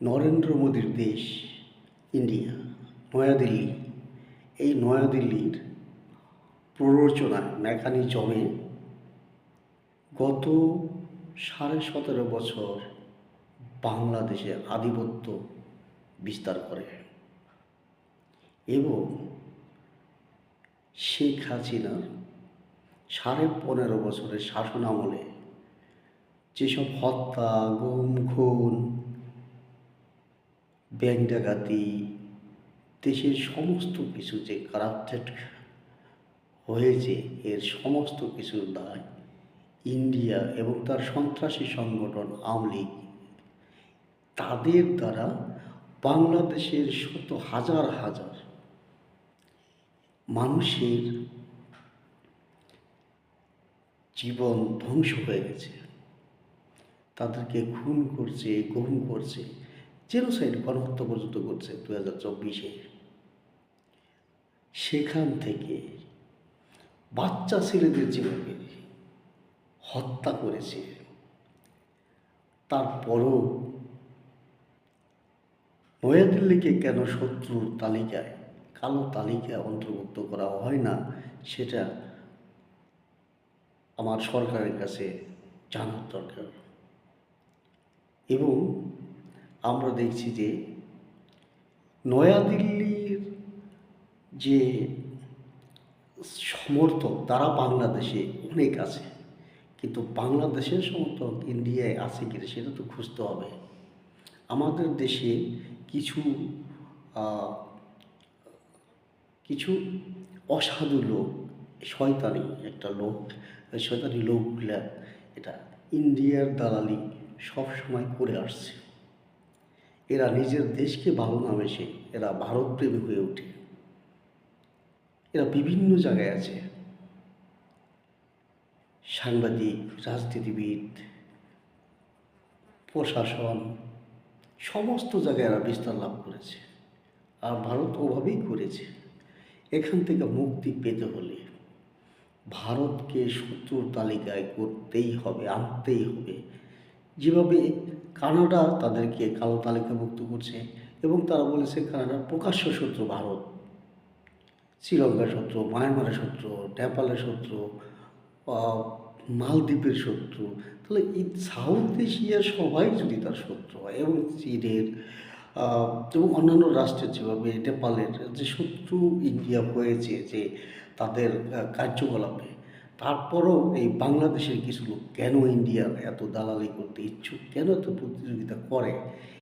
নরেন্দ্র মোদীর দেশ, ইন্ডিয়া, নয়াদিল্লি। এই নয়াদিল্লির প্ররোচনায় মেকানিজমে গত সাড়ে সতেরো বছর বাংলাদেশে আধিপত্য বিস্তার করে এবং শেখ হাসিনার সাড়ে পনেরো বছরের শাসন আমলে যেসব হত্যা, গুম, খুন ব্যাংক ডাকাতি, দেশের সমস্ত কিছু যে কারাপ্টেড হয়েছে, এর সমস্ত কিছুর দায় ইন্ডিয়া এবং তার সন্ত্রাসী সংগঠন আওয়ামী তাদের দ্বারা বাংলাদেশের শত হাজার হাজার মানুষের জীবন ধ্বংস হয়ে গেছে। তাদেরকে খুন করছে, গুম করছে। জেনোসাইড গণহত্যা পর্যন্ত করছে দু হাজার চব্বিশে। সেখান থেকে বাচ্চা ছেলেদের যেভাবে হত্যা করেছে। তারপরও নয়াদিল্লিকে কেন শত্রুর তালিকায়, কালো তালিকায় অন্তর্ভুক্ত করা হয় না, সেটা আমার সরকারের কাছে জানার দরকার। এবং আমরা দেখছি যে নয়াদিল্লির যে সমর্থক, তারা বাংলাদেশে অনেক আছে। কিন্তু বাংলাদেশের সমর্থক ইন্ডিয়ায় আছে কিনা সেটা তো খুঁজতে হবে। আমাদের দেশে কিছু কিছু অসাধু লোক, শয়তানি একটা লোক, শয়তানি লোকগুলা, এটা ইন্ডিয়ার দালালি সব সময় করে আসছে। এরা নিজের দেশকে ভালো না বেসে এরা ভারতপ্রেমী হয়ে ওঠে। এরা বিভিন্ন জায়গায় আছে। সাংবাদিক, রাজনীতিবিদ, প্রশাসন, সমস্ত জায়গায় এরা বিস্তার লাভ করেছে। আর ভারত ওভাবেই করেছে। এখান থেকে মুক্তি পেতে হলে ভারতকে শত্রুর তালিকায় করতেই হবে, আনতেই হবে। যেভাবে কানাডা তাদেরকে কালো তালিকাভুক্ত করছে এবং তারা বলেছে কানাডার প্রকাশ্য শত্রু ভারত। শ্রীলঙ্কার শত্রু, মায়ানমারের শত্রু, নেপালের শত্রু মালদ্বীপের শত্রু। তাহলে এই সাউথ এশিয়ার সবাই যদি তার শত্রু হয় এবং চীনের এবং অন্যান্য রাষ্ট্রের যেভাবে নেপালের যে শত্রু ইন্ডিয়া হয়েছে যে তাদের কার্যকলাপে তারপরও এই বাংলাদেশের কিছু লোক কেন ইন্ডিয়ার এত দালালি করতে ইচ্ছুক? কেন এত প্রতিযোগিতা করে?